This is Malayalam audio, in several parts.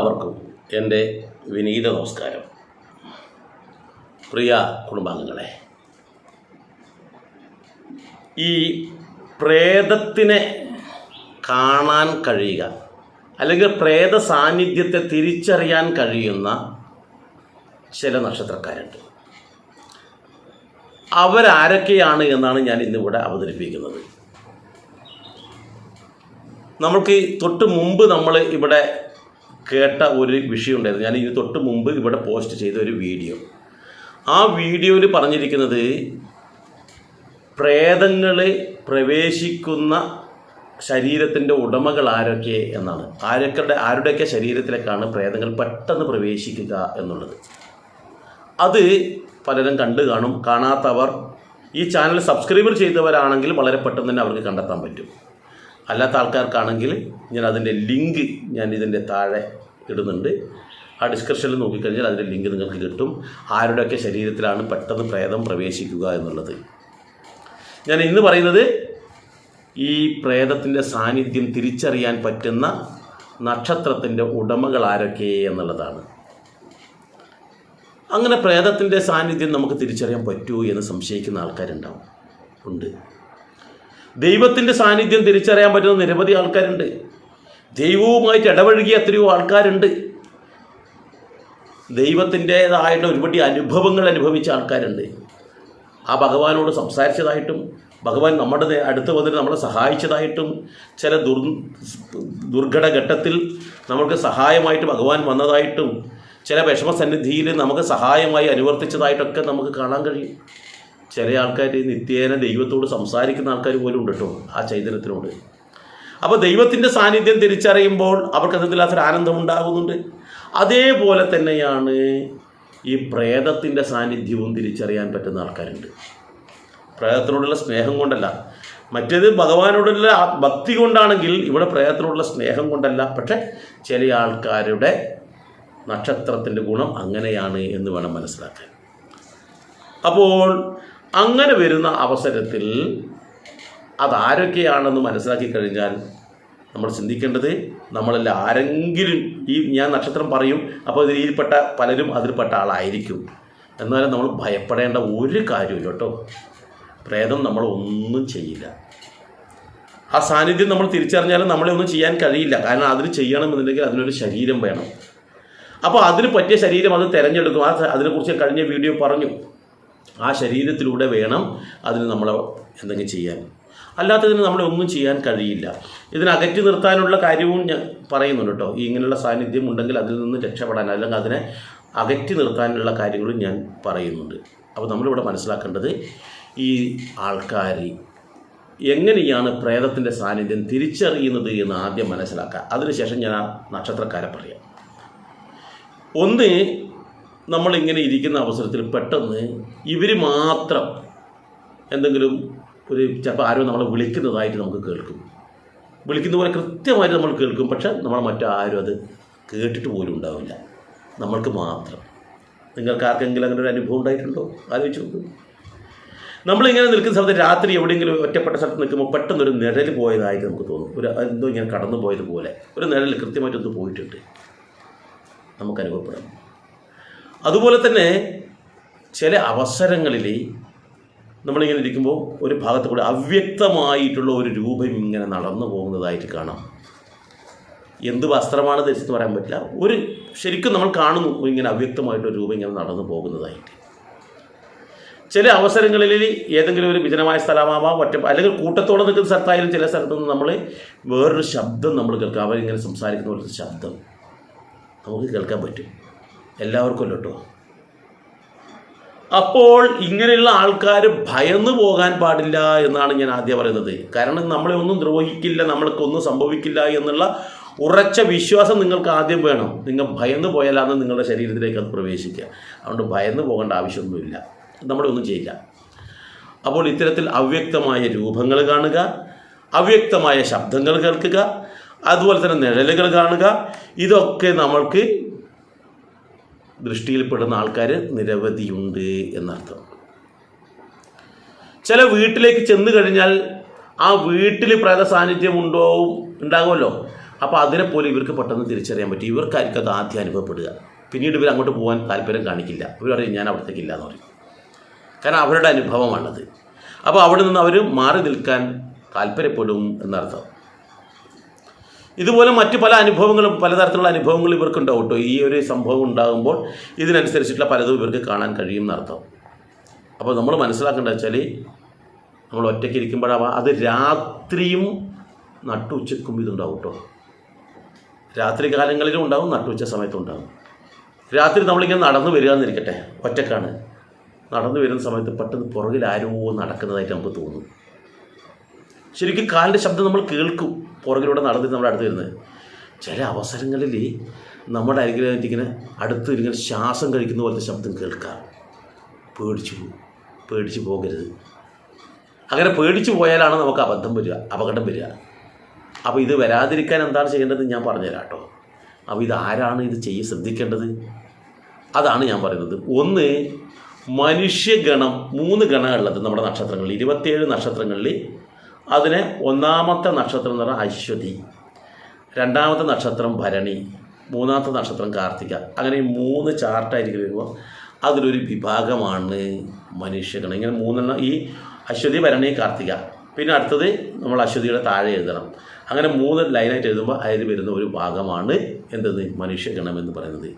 എല്ലാവർക്കും എന്റെ വിനീത നമസ്കാരം. പ്രിയ കുടുംബാംഗങ്ങളെ ഈ പ്രേതത്തിനെ കാണാൻ കഴിയുക അല്ലെങ്കിൽ പ്രേത സാന്നിധ്യത്തെ തിരിച്ചറിയാൻ കഴിയുന്ന ചില നക്ഷത്രക്കാരുണ്ട്. അവരാരൊക്കെയാണ് എന്നാണ് ഞാൻ ഇന്നിവിടെ അവതരിപ്പിക്കുന്നത്. നമ്മൾക്ക് തൊട്ട് മുമ്പ് നമ്മൾ ഇവിടെ കേട്ട ഒരു വിഷയം ഉണ്ടായിരുന്നു. ഞാൻ ഇതിന് തൊട്ട് മുമ്പ് ഇവിടെ പോസ്റ്റ് ചെയ്ത ഒരു വീഡിയോ. ആ വീഡിയോയിൽ പറഞ്ഞിരിക്കുന്നത് പ്രേതങ്ങൾ പ്രവേശിക്കുന്ന ശരീരത്തിന്റെ ഉടമകൾ ആരൊക്കെ എന്നാണ്. ആരൊക്കെ ആരുടെയൊക്കെ ശരീരത്തിലേക്കാണ് പ്രേതങ്ങൾ പെട്ടെന്ന് പ്രവേശിക്കുക എന്നുള്ളത്. അത് പലരും കണ്ടു കാണും. കാണാത്തവർ ഈ ചാനൽ സബ്സ്ക്രൈബർ ചെയ്തവരാണെങ്കിൽ വളരെ പെട്ടെന്ന് തന്നെ അവർക്ക് കണ്ടെത്താൻ പറ്റും. അല്ലാത്ത ആൾക്കാർക്കാണെങ്കിൽ ഞാൻ അതിന്റെ ലിങ്ക് ഞാൻ ഇതിന്റെ താഴെ ഇടുന്നുണ്ട്. ആ ഡിസ്ക്രിപ്ഷനിൽ നോക്കിക്കഴിഞ്ഞാൽ അതിന്റെ ലിങ്ക് നിങ്ങൾക്ക് കിട്ടും. ആരുടെയൊക്കെ ശരീരത്തിലാണ് പെട്ടെന്ന് പ്രേതം പ്രവേശിക്കുക എന്നുള്ളത്. ഞാൻ ഇന്ന് പറയുന്നത് ഈ പ്രേതത്തിന്റെ സാന്നിധ്യം തിരിച്ചറിയാൻ പറ്റുന്ന നക്ഷത്രത്തിന്റെ ഉടമകൾ ആരൊക്കെ എന്നുള്ളതാണ്. അങ്ങനെ പ്രേതത്തിന്റെ സാന്നിധ്യം നമുക്ക് തിരിച്ചറിയാൻ പറ്റൂ എന്ന് സംശയിക്കുന്ന ആൾക്കാരുണ്ടാവും. ഉണ്ട്. ദൈവത്തിന്റെ സാന്നിധ്യം തിരിച്ചറിയാൻ പറ്റുന്ന നിരവധി ആൾക്കാരുണ്ട്. ദൈവവുമായിട്ട് ഇടപഴകിയ എത്രയോ ആൾക്കാരുണ്ട്. ദൈവത്തിന്റേതായിട്ട് ഒരുപടി അനുഭവങ്ങൾ അനുഭവിച്ച ആൾക്കാരുണ്ട്. ആ ഭഗവാനോട് സംസാരിച്ചതായിട്ടും ഭഗവാൻ നമ്മുടെ അടുത്ത് വന്നിട്ട് നമ്മളെ സഹായിച്ചതായിട്ടും ചില ദുർ ദുർഘട ഘട്ടത്തിൽ നമുക്ക് സഹായമായിട്ട് ഭഗവാൻ വന്നതായിട്ടും ചില വിഷമസന്നിധിയിൽ നമുക്ക് സഹായമായി അനുവർത്തിച്ചതായിട്ടൊക്കെ നമുക്ക് കാണാൻ കഴിയും. ചില ആൾക്കാർ നിത്യേന ദൈവത്തോട് സംസാരിക്കുന്ന ആൾക്കാർ പോലും ഉണ്ട് കേട്ടോ ആ ചൈതന്യത്തിനോട്. അപ്പോൾ ദൈവത്തിന്റെ സാന്നിധ്യം തിരിച്ചറിയുമ്പോൾ അവർക്ക് എന്തെങ്കിലും ആനന്ദം ഉണ്ടാകുന്നുണ്ട് അതേപോലെ തന്നെയാണ് ഈ പ്രേതത്തിന്റെ സാന്നിധ്യവും തിരിച്ചറിയാൻ പറ്റുന്ന ആൾക്കാരുണ്ട്. പ്രേതത്തിനോടുള്ള സ്നേഹം കൊണ്ടല്ല. മറ്റേത് ഭഗവാനോടുള്ള ഭക്തി കൊണ്ടാണെങ്കിൽ ഇവിടെ പ്രേതത്തിനോടുള്ള സ്നേഹം കൊണ്ടല്ല. പക്ഷെ ചില ആൾക്കാരുടെ നക്ഷത്രത്തിന്റെ ഗുണം അങ്ങനെയാണ് എന്ന് വേണം മനസ്സിലാക്കാൻ. അപ്പോൾ അങ്ങനെ വരുന്ന അവസരത്തിൽ അതാരൊക്കെയാണെന്ന് മനസ്സിലാക്കി കഴിഞ്ഞാൽ നമ്മൾ ചിന്തിക്കേണ്ടത് നമ്മളിൽ ആരെങ്കിലും ഈ ഞാൻ നക്ഷത്രം പറയും അപ്പോൾ ഇതിൽപ്പെട്ട പലരും അതിൽപ്പെട്ട ആളായിരിക്കും. എന്നാലും നമ്മൾ ഭയപ്പെടേണ്ട ഒരു കാര്യമില്ല കേട്ടോ. പ്രേതം നമ്മൾ ഒന്നും ചെയ്യില്ല. ആ സാന്നിധ്യം നമ്മൾ തിരിച്ചറിഞ്ഞാലും നമ്മളെ ഒന്നും ചെയ്യാൻ കഴിയില്ല. കാരണം അതിന് ചെയ്യണമെന്നുണ്ടെങ്കിൽ അതിനൊരു ശരീരം വേണം. അപ്പോൾ അതിന് പറ്റിയ ശരീരം അത് തിരഞ്ഞെടുക്കും. ആ അതിനെക്കുറിച്ച് കഴിഞ്ഞ വീഡിയോ പറഞ്ഞു. ആ ശരീരത്തിലൂടെ വേണം അതിന് നമ്മൾ എന്തെങ്കിലും ചെയ്യാൻ. അല്ലാത്തതിന് നമ്മളെ ഒന്നും ചെയ്യാൻ കഴിയില്ല. ഇതിനെ അകറ്റി നിർത്താനുള്ള കാര്യവും ഞാൻ പറയുന്നുണ്ട് കേട്ടോ. ഈ ഇങ്ങനെയുള്ള സാന്നിധ്യം ഉണ്ടെങ്കിൽ അതിൽ നിന്ന് രക്ഷപ്പെടാൻ അല്ലെങ്കിൽ അതിനെ അകറ്റി നിർത്താനുള്ള കാര്യങ്ങളും ഞാൻ പറയുന്നുണ്ട്. അപ്പോൾ നമ്മളിവിടെ മനസ്സിലാക്കേണ്ടത് ഈ ആൾക്കാർ എങ്ങനെയാണ് പ്രേതത്തിന്റെ സാന്നിധ്യം തിരിച്ചറിയുന്നത് എന്ന് ആദ്യം മനസ്സിലാക്കുക. അതിനുശേഷം ഞാൻ ആ നക്ഷത്രക്കാരെ പറയാം. ഒന്ന് നമ്മളിങ്ങനെ ഇരിക്കുന്ന അവസരത്തിൽ പെട്ടെന്ന് ഇവർ മാത്രം എന്തെങ്കിലും ഒരു ചിലപ്പോൾ ആരോ നമ്മളെ വിളിക്കുന്നതായിട്ട് നമുക്ക് കേൾക്കും. വിളിക്കുന്ന പോലെ കൃത്യമായിട്ട് നമ്മൾ കേൾക്കും പക്ഷെ നമ്മൾ മറ്റാരും അത് കേട്ടിട്ട് പോലും ഉണ്ടാവില്ല. നമ്മൾക്ക് മാത്രം. നിങ്ങൾക്ക് ആർക്കെങ്കിലും അങ്ങനെ ഒരു അനുഭവം ഉണ്ടായിട്ടുണ്ടോ? ആലോചിച്ചു നോക്കും നമ്മളിങ്ങനെ നിൽക്കുന്ന സമയത്ത് രാത്രി എവിടെയെങ്കിലും ഒറ്റപ്പെട്ട സ്ഥലത്ത് നിൽക്കുമ്പോൾ പെട്ടെന്ന് ഒരു നിഴൽ പോയതായിട്ട് നമുക്ക് തോന്നും. ഒരു എന്തോ ഇങ്ങനെ കടന്നു പോയതുപോലെ ഒരു നിഴൽ കൃത്യമായിട്ടൊന്ന് പോയിട്ടുണ്ട്. നമുക്ക് അനുഭവപ്പെടാം. അതുപോലെ തന്നെ ചില അവസരങ്ങളിൽ നമ്മളിങ്ങനെ ഇരിക്കുമ്പോൾ ഒരു ഭാഗത്ത് കൂടെ അവ്യക്തമായിട്ടുള്ള ഒരു രൂപം ഇങ്ങനെ നടന്നു പോകുന്നതായിട്ട് കാണാം. എന്ത് വസ്ത്രമാണ് ധരിച്ചെന്ന് പറയാൻ പറ്റില്ല. ഒരു ശരിക്കും നമ്മൾ കാണുന്നു ഇങ്ങനെ അവ്യക്തമായിട്ടൊരു രൂപം ഇങ്ങനെ നടന്നു പോകുന്നതായിട്ട്. ചില അവസരങ്ങളിൽ ഏതെങ്കിലും ഒരു വിജനമായ സ്ഥലമാവാം ഒറ്റ അല്ലെങ്കിൽ കൂട്ടത്തോടെ നിൽക്കുന്ന സ്ഥലത്തായാലും ചില സ്ഥലത്തു നിന്ന് നമ്മൾ വേറൊരു ശബ്ദം നമ്മൾ കേൾക്കാം. അവരിങ്ങനെ സംസാരിക്കുന്ന പോലത്തെ ശബ്ദം നമുക്ക് കേൾക്കാൻ പറ്റും. എല്ലാവർക്കും അല്ല കേട്ടോ. അപ്പോൾ ഇങ്ങനെയുള്ള ആൾക്കാർ ഭയന്ന് പോകാൻ പാടില്ല എന്നാണ് ഞാൻ ആദ്യം പറയുന്നത്. കാരണം നമ്മളെ ഒന്നും ദ്രോഹിക്കില്ല നമ്മൾക്കൊന്നും സംഭവിക്കില്ല എന്നുള്ള ഉറച്ച വിശ്വാസം നിങ്ങൾക്ക് ആദ്യം വേണം. നിങ്ങൾ ഭയന്ന് പോയാലാണ് നിങ്ങളുടെ ശരീരത്തിലേക്ക് അത് പ്രവേശിക്കുക. അതുകൊണ്ട് ഭയന്ന് പോകേണ്ട ആവശ്യമൊന്നുമില്ല. നമ്മുടെ ഒന്നും ചെയ്യില്ല. അപ്പോൾ ഇത്തരത്തിൽ അവ്യക്തമായ രൂപങ്ങൾ കാണുക അവ്യക്തമായ ശബ്ദങ്ങൾ കേൾക്കുക അതുപോലെ തന്നെ നിഴലുകൾ കാണുക ഇതൊക്കെ നമ്മൾക്ക് ദൃഷ്ടിയിൽപ്പെടുന്ന ആൾക്കാർ നിരവധിയുണ്ട് എന്നർത്ഥം. ചില വീട്ടിലേക്ക് ചെന്ന് കഴിഞ്ഞാൽ ആ വീട്ടിൽ പ്രേത സാന്നിധ്യം ഉണ്ടോ ഉണ്ടാകുമല്ലോ. അപ്പോൾ അതിനെപ്പോലെ ഇവർക്ക് പെട്ടെന്ന് തിരിച്ചറിയാൻ പറ്റും. ഇവർക്കായിരിക്കും അത് ആദ്യം അനുഭവപ്പെടുക. പിന്നീട് ഇവർ അങ്ങോട്ട് പോകാൻ താല്പര്യം കാണിക്കില്ല. ഇവർ പറയും ഞാൻ അവിടത്തേക്ക് ഇല്ല എന്ന് പറയും. കാരണം അവരുടെ അനുഭവമാണത്. അപ്പോൾ അവിടെ നിന്ന് അവർ മാറി നിൽക്കാൻ താല്പര്യപ്പെടും എന്നർത്ഥം. ഇതുപോലെ മറ്റ് പല അനുഭവങ്ങളും പലതരത്തിലുള്ള അനുഭവങ്ങൾ ഇവർക്കുണ്ടാവും കേട്ടോ. ഈ ഒരു സംഭവം ഉണ്ടാകുമ്പോൾ ഇതിനനുസരിച്ചിട്ടുള്ള പലതും ഇവർക്ക് കാണാൻ കഴിയും എന്നർത്ഥം. അപ്പോൾ നമ്മൾ മനസ്സിലാക്കേണ്ടത് വെച്ചാൽ നമ്മൾ ഒറ്റയ്ക്ക് ഇരിക്കുമ്പോഴാവാം അത് രാത്രിയും നട്ടുച്ചക്കും ഇതുണ്ടാവും കേട്ടോ. രാത്രി കാലങ്ങളിലും ഉണ്ടാവും നട്ടുച്ച സമയത്തും ഉണ്ടാവും. രാത്രി നമ്മളിങ്ങനെ നടന്നു വരിക എന്നിരിക്കട്ടെ ഒറ്റക്കാണ്. നടന്നു വരുന്ന സമയത്ത് പെട്ടെന്ന് പുറകിൽ ആരോ നടക്കുന്നതായിട്ട് നമുക്ക് തോന്നും. ശരിക്കും കാലിന്റെ ശബ്ദം നമ്മൾ കേൾക്കും. പുറകിലൂടെ നടന്നിട്ട് നമ്മുടെ അടുത്ത് വരുന്നത് ചില അവസരങ്ങളിൽ നമ്മുടെ അരികിലായിട്ട് ഇങ്ങനെ അടുത്ത് ഇങ്ങനെ ശ്വാസം കഴിക്കുന്ന പോലത്തെ ശബ്ദം കേൾക്കാം. പേടിച്ചു പോകും പേടിച്ചു പോകരുത്. അങ്ങനെ പേടിച്ചു പോയാലാണ് നമുക്ക് അബദ്ധം വരിക അപകടം വരിക. അപ്പോൾ ഇത് വരാതിരിക്കാൻ എന്താണ് ചെയ്യേണ്ടത് ഞാൻ പറഞ്ഞുതരാം കേട്ടോ. അപ്പോൾ ഇത് ആരാണ് ഇത് ചെയ്യ ശ്രദ്ധിക്കേണ്ടത്? അതാണ് ഞാൻ പറയുന്നത്. ഒന്ന് മനുഷ്യഗണം മൂന്ന് ഗണമുള്ളത് നമ്മുടെ നക്ഷത്രങ്ങളിൽ ഇരുപത്തിയേഴ് നക്ഷത്രങ്ങളിൽ അതിനെ ഒന്നാമത്തെ നക്ഷത്രം എന്ന് പറഞ്ഞാൽ അശ്വതി രണ്ടാമത്തെ നക്ഷത്രം ഭരണി മൂന്നാമത്തെ നക്ഷത്രം കാർത്തിക. അങ്ങനെ ഈ മൂന്ന് ചാർട്ടായിരിക്കും വരുമ്പോൾ അതിലൊരു വിഭാഗമാണ് മനുഷ്യഗണം. ഇങ്ങനെ മൂന്നെണ്ണം ഈ അശ്വതി ഭരണി കാർത്തിക. പിന്നെ അടുത്തത് നമ്മൾ അശ്വതിയുടെ താഴെ എഴുതണം. അങ്ങനെ മൂന്ന് ലൈനായിട്ട് എഴുതുമ്പോൾ അതിൽ വരുന്ന ഒരു ഭാഗമാണ് എന്തെന്ന് മനുഷ്യഗണം എന്ന് പറയുന്നത്.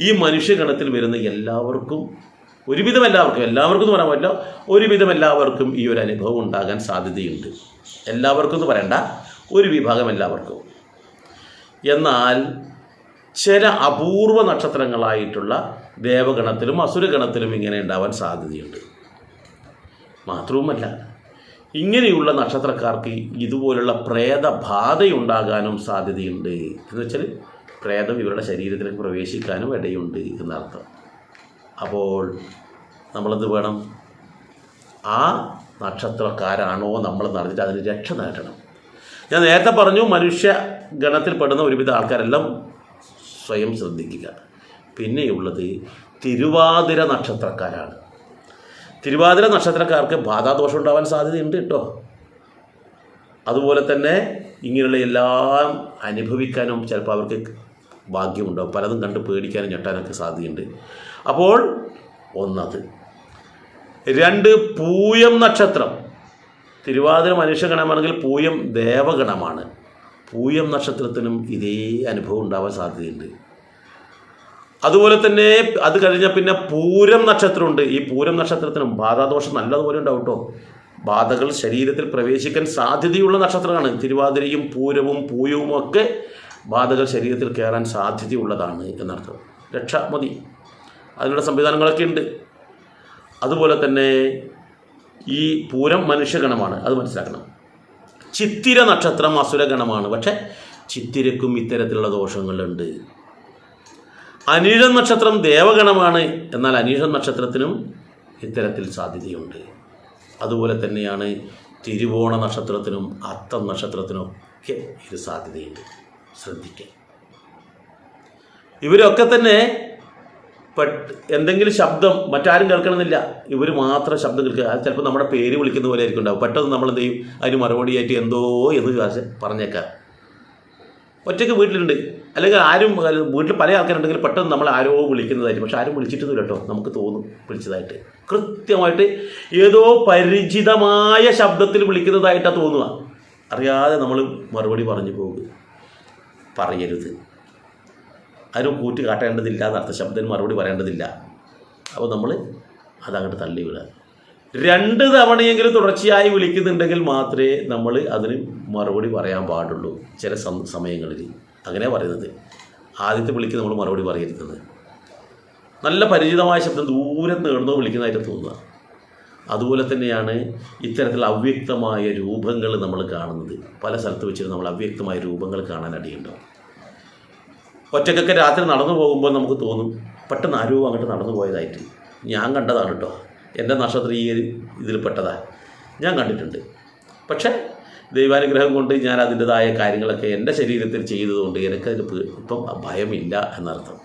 ഈ മനുഷ്യഗണത്തിൽ വരുന്ന എല്ലാവർക്കും ഒരുവിധം എല്ലാവർക്കും എല്ലാവർക്കും എന്ന് പറയാൻ പറ്റില്ല ഒരുവിധം എല്ലാവർക്കും ഈ ഒരു അനുഭവം ഉണ്ടാകാൻ സാധ്യതയുണ്ട്. എല്ലാവർക്കും എന്ന് പറയണ്ട. ഒരു വിഭാഗം എല്ലാവർക്കും. എന്നാൽ ചില അപൂർവ നക്ഷത്രങ്ങളായിട്ടുള്ള ദേവഗണത്തിലും അസുരഗണത്തിലും ഇങ്ങനെ ഉണ്ടാവാൻ സാധ്യതയുണ്ട്. മാത്രവുമല്ല ഇങ്ങനെയുള്ള നക്ഷത്രക്കാർക്ക് ഇതുപോലുള്ള പ്രേതബാധയുണ്ടാകാനും സാധ്യതയുണ്ട്. എന്ന് വെച്ചാൽ പ്രേതം ഇവരുടെ ശരീരത്തിലേക്ക് പ്രവേശിക്കാനും ഇടയുണ്ട് എന്നർത്ഥം. അപ്പോൾ നമ്മളെന്ത് വേണം? ആ നക്ഷത്രക്കാരാണോ നമ്മൾ നടന്നിട്ട് അതിന് രക്ഷ നേടണം. ഞാൻ നേരത്തെ പറഞ്ഞു മനുഷ്യ ഗണത്തിൽപ്പെടുന്ന ഒരുവിധ ആൾക്കാരെല്ലാം സ്വയം ശ്രദ്ധിക്കുക. പിന്നെയുള്ളത് തിരുവാതിര നക്ഷത്രക്കാരാണ്. തിരുവാതിര നക്ഷത്രക്കാർക്ക് ബാധാദോഷം ഉണ്ടാവാൻ സാധ്യതയുണ്ട് കേട്ടോ. അതുപോലെ തന്നെ ഇങ്ങനെയുള്ള എല്ലാം അനുഭവിക്കാനും ചിലപ്പോൾ അവർക്ക് ഭാഗ്യമുണ്ടാവും. പലതും കണ്ട് പേടിക്കാനും ഞെട്ടാനൊക്കെ സാധ്യതയുണ്ട്. അപ്പോൾ ഒന്നത് രണ്ട് പൂയം നക്ഷത്രം. തിരുവാതിര മനുഷ്യഗണമാണെങ്കിൽ പൂയം ദേവഗണമാണ്. പൂയം നക്ഷത്രത്തിനും ഇതേ അനുഭവം ഉണ്ടാവാൻ സാധ്യതയുണ്ട്. അതുപോലെ തന്നെ അത് കഴിഞ്ഞ പിന്നെ പൂരം നക്ഷത്രമുണ്ട്. ഈ പൂരം നക്ഷത്രത്തിനും ബാധാദോഷം നല്ലതുപോലെ ഉണ്ടാവും കേട്ടോ ബാധകൾ ശരീരത്തിൽ പ്രവേശിക്കാൻ സാധ്യതയുള്ള നക്ഷത്രമാണ് തിരുവാതിരയും പൂരവും പൂയവും ഒക്കെ ബാധകൾ ശരീരത്തിൽ കയറാൻ സാധ്യതയുള്ളതാണ് എന്നർത്ഥം. രക്ഷ മതി. അതിനുള്ള സംവിധാനങ്ങളൊക്കെ ഉണ്ട്. അതുപോലെ തന്നെ ഈ പൂരം മനുഷ്യഗണമാണ് അത് മനസ്സിലാക്കണം. ചിത്തിര നക്ഷത്രം അസുരഗണമാണ് പക്ഷേ ചിത്തിരക്കും ഇത്തരത്തിലുള്ള ദോഷങ്ങളുണ്ട്. അനീഴ നക്ഷത്രം ദേവഗണമാണ് എന്നാൽ അനീഴം നക്ഷത്രത്തിനും ഇത്തരത്തിൽ സാധ്യതയുണ്ട്. അതുപോലെ തന്നെയാണ് തിരുവോണ നക്ഷത്രത്തിനും അത്തം നക്ഷത്രത്തിനും ഒക്കെ ഇത് സാധ്യതയുണ്ട്. ശ്രദ്ധിക്കുക ഇവരൊക്കെ തന്നെ എന്തെങ്കിലും ശബ്ദം മറ്റാരും കേൾക്കണമെന്നില്ല. ഇവർ മാത്രം ശബ്ദം കേൾക്കുക. അത് ചിലപ്പോൾ നമ്മുടെ പേര് വിളിക്കുന്ന പോലെ ആയിരിക്കും ഉണ്ടാവും പെട്ടെന്ന് നമ്മൾ എന്ത് ചെയ്യും? അതിന് മറുപടിയായിട്ട് എന്തോ എന്ന് കാശ് പറഞ്ഞേക്കാം. ഒറ്റയ്ക്ക് വീട്ടിലുണ്ട്. അല്ലെങ്കിൽ ആരും വീട്ടിൽ പല ആൾക്കാരുണ്ടെങ്കിൽ പെട്ടെന്ന് നമ്മൾ ആരോ വിളിക്കുന്നതായിരിക്കും. പക്ഷെ ആരും വിളിച്ചിട്ടൊന്നുമില്ല കേട്ടോ. നമുക്ക് തോന്നും വിളിച്ചതായിട്ട്. കൃത്യമായിട്ട് ഏതോ പരിചിതമായ ശബ്ദത്തിൽ വിളിക്കുന്നതായിട്ടാണ് തോന്നുക. അറിയാതെ നമ്മൾ മറുപടി പറഞ്ഞു പോകുക. പറയരുത്. ആരും കൂറ്റ് കാട്ടേണ്ടതില്ല എന്നർത്ഥം അർത്ഥശബ്ദത്തിന് മറുപടി പറയേണ്ടതില്ല. അപ്പോൾ നമ്മൾ അതങ്ങോട്ട് തള്ളി വിടുക. രണ്ട് തവണയെങ്കിലും തുടർച്ചയായി വിളിക്കുന്നുണ്ടെങ്കിൽ മാത്രമേ നമ്മൾ അതിന് മറുപടി പറയാൻ പാടുള്ളൂ ചില സമയങ്ങളിൽ. അങ്ങനെ പറയുന്നത്. ആദ്യത്തെ വിളിക്ക് നമ്മൾ മറുപടി പറയരുത് നല്ല പരിചിതമായ ശബ്ദം ദൂരെ നേടുന്നോ വിളിക്കുന്നതായിട്ട് തോന്നുക. അതുപോലെ തന്നെയാണ് ഇത്തരത്തിൽ അവ്യക്തമായ രൂപങ്ങൾ നമ്മൾ കാണുന്നത്. പല സ്ഥലത്ത് വെച്ചിട്ട് നമ്മൾ അവ്യക്തമായ രൂപങ്ങൾ കാണാൻ അടിയുണ്ടാവും. ഒറ്റക്കൊക്കെ രാത്രി നടന്നു പോകുമ്പോൾ നമുക്ക് തോന്നും പെട്ടെന്ന് ആരോ അങ്ങോട്ട് നടന്നു പോയതായിട്ട്. ഞാൻ കണ്ടതാണ് കേട്ടോ എന്റെ നക്ഷത്രം ഈ ഇതിൽ പെട്ടതാ. ഞാൻ കണ്ടിട്ടുണ്ട്. പക്ഷേ ദൈവാനുഗ്രഹം കൊണ്ട് ഞാൻ അതിന്റെതായ കാര്യങ്ങളൊക്കെ എന്റെ ശരീരത്തിൽ ചെയ്തതുകൊണ്ട് എനിക്കതിന് ഇപ്പം ഭയമില്ല എന്നർത്ഥം.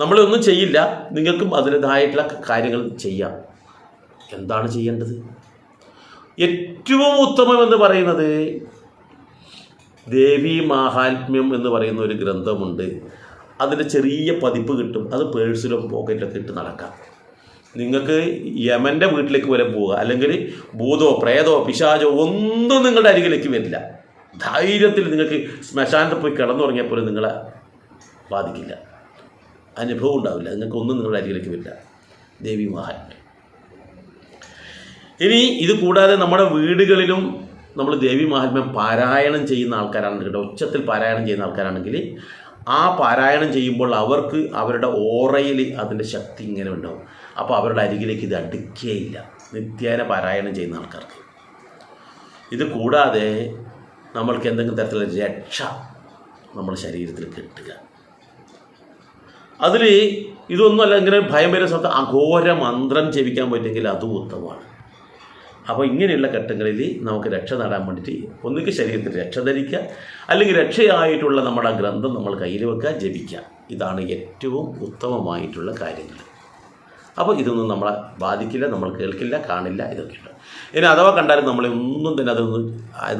നമ്മളൊന്നും ചെയ്യില്ല. നിങ്ങൾക്കും അതിന്റെതായിട്ടുള്ള കാര്യങ്ങൾ ചെയ്യാം. എന്താണ് ചെയ്യേണ്ടത്? ഏറ്റവും ഉത്തമം എന്ന് പറയുന്നത് ദേവി മാഹാത്മ്യം എന്ന് പറയുന്ന ഒരു ഗ്രന്ഥമുണ്ട്. അതിന്റെ ചെറിയ പതിപ്പ് കിട്ടും. അത് പേഴ്സിലും പോക്കറ്റിലൊക്കെ ഇട്ട് നടക്കാം. നിങ്ങൾക്ക് യമന്റെ വീട്ടിലേക്ക് വരെ പോവുക. അല്ലെങ്കിൽ ഭൂതോ പ്രേതോ പിശാചോ ഒന്നും നിങ്ങളുടെ അരികിലേക്ക് വരില്ല. ധൈര്യത്തിൽ നിങ്ങൾക്ക് ശ്മശാനത്തിൽ പോയി കിടന്നുറങ്ങിയാൽ പോലും നിങ്ങളെ ബാധിക്കില്ല. അനുഭവം ഉണ്ടാവില്ല. നിങ്ങൾക്ക് ഒന്നും നിങ്ങളുടെ അരികിലേക്ക് വരില്ല. ദേവി മഹാത്മ്യം ഇനി ഇത് കൂടാതെ നമ്മുടെ വീടുകളിലും നമ്മൾ ദേവി മഹാത്മ്യം പാരായണം ചെയ്യുന്ന ആൾക്കാരാണ് ആൾക്കാരാണെങ്കിൽ ഉച്ചത്തിൽ പാരായണം ചെയ്യുന്ന ആൾക്കാരാണെങ്കിൽ ആ പാരായണം ചെയ്യുമ്പോൾ അവർക്ക് അവരുടെ ഓറയിൽ അതിന്റെ ശക്തി ഇങ്ങനെ ഉണ്ടാവും. അപ്പോൾ അവരുടെ അരികിലേക്ക് ഇത് അടുക്കുകയില്ല. നിത്യേന പാരായണം ചെയ്യുന്ന ആൾക്കാർക്ക്. ഇത് കൂടാതെ നമ്മൾക്ക് എന്തെങ്കിലും തരത്തിലുള്ള രക്ഷ നമ്മുടെ ശരീരത്തിൽ കിട്ടുക. അതിൽ ഇതൊന്നുമല്ല ഇങ്ങനെ ഭയം വരുന്ന സമയത്ത് അഘോര മന്ത്രം ജപിക്കാൻ പറ്റുമെങ്കിൽ അതും ഉത്തമമാണ്. അപ്പോൾ ഇങ്ങനെയുള്ള ഘട്ടങ്ങളിൽ നമുക്ക് രക്ഷ നേടാൻ വേണ്ടിയിട്ട് ഒന്നുകിൽ ശരീരത്തിൽ രക്ഷ ധരിക്കുക അല്ലെങ്കിൽ രക്ഷയായിട്ടുള്ള നമ്മുടെ ഗ്രന്ഥം നമ്മൾ കയ്യിൽ വെക്കുക ജപിക്കുക. ഇതാണ് ഏറ്റവും ഉത്തമമായിട്ടുള്ള കാര്യങ്ങൾ. അപ്പോൾ ഇതൊന്നും നമ്മളെ ബാധിക്കില്ല നമ്മൾ കേൾക്കില്ല കാണില്ല ഇതൊക്കെയുണ്ട്. ഇനി അഥവാ കണ്ടാലും നമ്മളെ ഒന്നും തന്നെ അതൊന്നും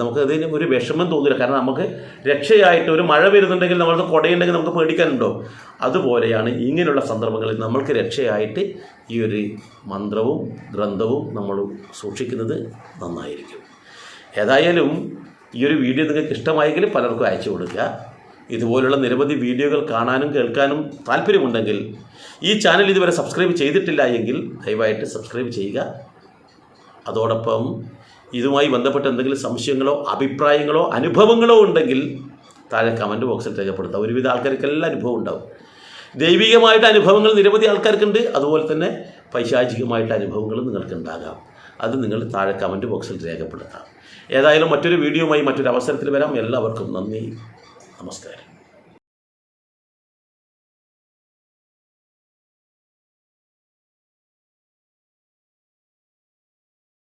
നമുക്ക് അതിന് ഒരു വിഷമം തോന്നില്ല കാരണം നമുക്ക് രക്ഷയായിട്ട് ഒരു മഴ വരുന്നുണ്ടെങ്കിൽ നമ്മൾ കുടയുണ്ടെങ്കിൽ നമുക്ക് പേടിക്കാനുണ്ടോ? അതുപോലെയാണ് ഇങ്ങനെയുള്ള സന്ദർഭങ്ങളിൽ നമ്മൾക്ക് രക്ഷയായിട്ട് ഈ ഒരു മന്ത്രവും ഗ്രന്ഥവും നമ്മൾ സൂക്ഷിക്കുന്നത് നന്നായിരിക്കും. ഏതായാലും ഈ ഒരു വീഡിയോ നിങ്ങൾക്ക് ഇഷ്ടമായെങ്കിൽ പലർക്കും അയച്ചു കൊടുക്കുക. ഇതുപോലുള്ള നിരവധി വീഡിയോകൾ കാണാനും കേൾക്കാനും താല്പര്യമുണ്ടെങ്കിൽ ഈ ചാനൽ ഇതുവരെ സബ്സ്ക്രൈബ് ചെയ്തിട്ടില്ല എങ്കിൽ ദയവായിട്ട് സബ്സ്ക്രൈബ് ചെയ്യുക. അതോടൊപ്പം ഇതുമായി ബന്ധപ്പെട്ട എന്തെങ്കിലും സംശയങ്ങളോ അഭിപ്രായങ്ങളോ അനുഭവങ്ങളോ ഉണ്ടെങ്കിൽ താഴെ കമന്റ് ബോക്സിൽ രേഖപ്പെടുത്താം. ഒരുവിധ ആൾക്കാർക്കെല്ലാം അനുഭവം ഉണ്ടാവും. ദൈവികമായിട്ട് അനുഭവങ്ങൾ നിരവധി ആൾക്കാർക്കുണ്ട്. അതുപോലെ തന്നെ പൈശാചികമായിട്ട് അനുഭവങ്ങളും നിങ്ങൾക്കുണ്ടാകാം. അത് നിങ്ങൾ താഴെ കമന്റ് ബോക്സിൽ രേഖപ്പെടുത്താം. ഏതായാലും മറ്റൊരു വീഡിയോയുമായി മറ്റൊരു അവസരത്തിൽ വരാം. എല്ലാവർക്കും നന്ദി. നമസ്കാരം.